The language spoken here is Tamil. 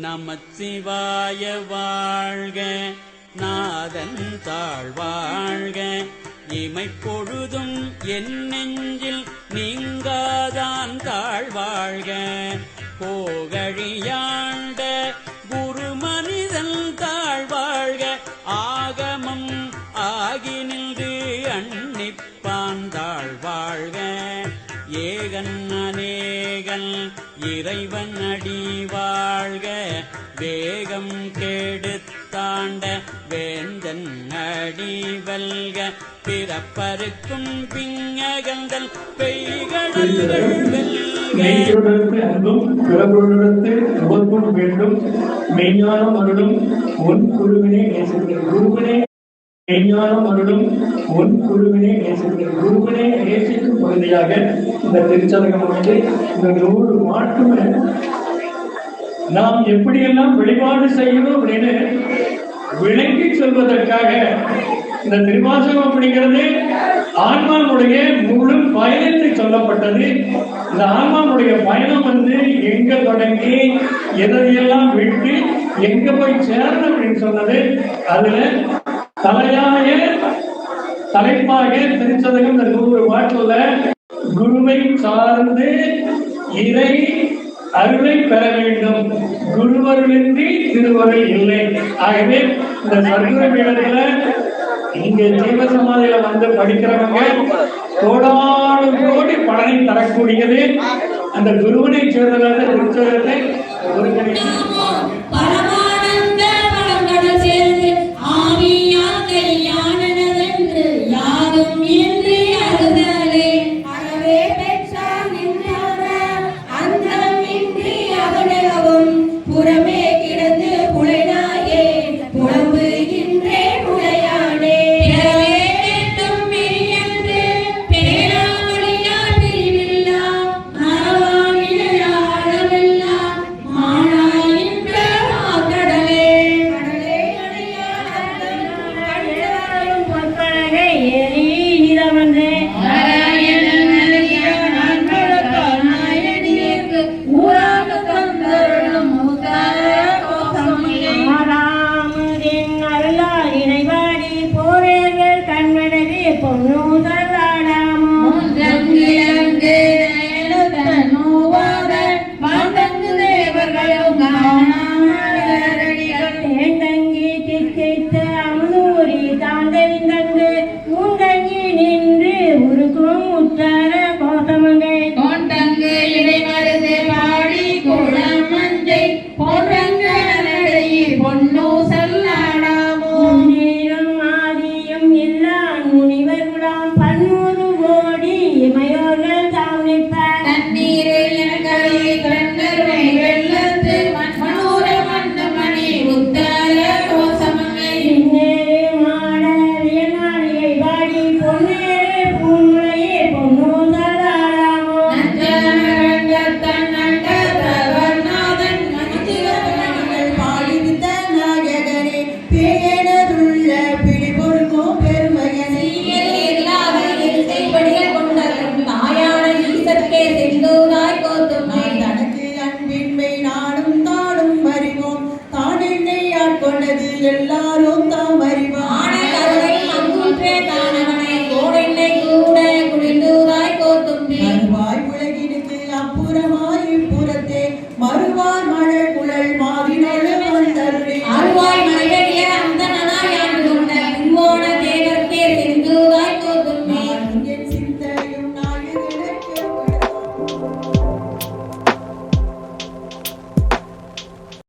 நமச்சிவாய வாழ்க. நாதன் தாழ்வாழ்க இமைப்பொழுதும் என் நெஞ்சில் நீங்காதான் தாழ்வாழ்க போகழியாண்ட குரு மனிதன் தாழ்வாழ்க ஆகமம் ஆகி நின்று அன்னிப்பான் தாழ்வாழ்க ஏகன் அநேகன் இறைவன் அடி வாழ்க வேகம் கெடுத்தாண்ட வேந்தன் அடி வெல்க. பிறப்பருக்கும் பிங்ககந்தல் பெய்கடல்கள் வேண்டும். மெய்ஞானம் அருளும் உன் குருவினை நேசிக்கிற குருவினை மெய்ஞானம் அருளும் உன் குழுவினை நேசிக்கிற குருவினை நேசிக்கும் பகுதியாக இந்த திருச்சதகம் வந்து இந்த நூறு மாற்றுமே நாம் எப்படியெல்லாம் வழிபாடு செய்யணும் அப்படின்னு விளங்கி சொல்வதற்காக இந்த திருவாசகம் அப்படிங்கிறது ஆன்மாவுடைய முழு பயணத்தை சொல்லப்பட்டது. இந்த ஆன்மாவுடைய பயணம் வந்து எங்க தொடங்கி எதையெல்லாம் விட்டு எங்க போய் சேரணும் அப்படின்னு சொன்னது. அதுல தலையாய தலைப்பாக திருச்சதகம் இந்த நூறு பாட்டுல குருவை சார்ந்து இறை அருளை பெற வேண்டும். குருவருளின்றி திருவருள் இல்லை. ஆகவே இந்த சர்க்குர பீடத்துல இங்க ஜீவ சமாதியில வந்து படிக்கிறவங்க கோடானு கோடி பலனை தரக்கூடியது. அந்த குருவனை சேர்ந்ததாக திருச்சதத்தை 2000 கண்மடவே எல்லாரும்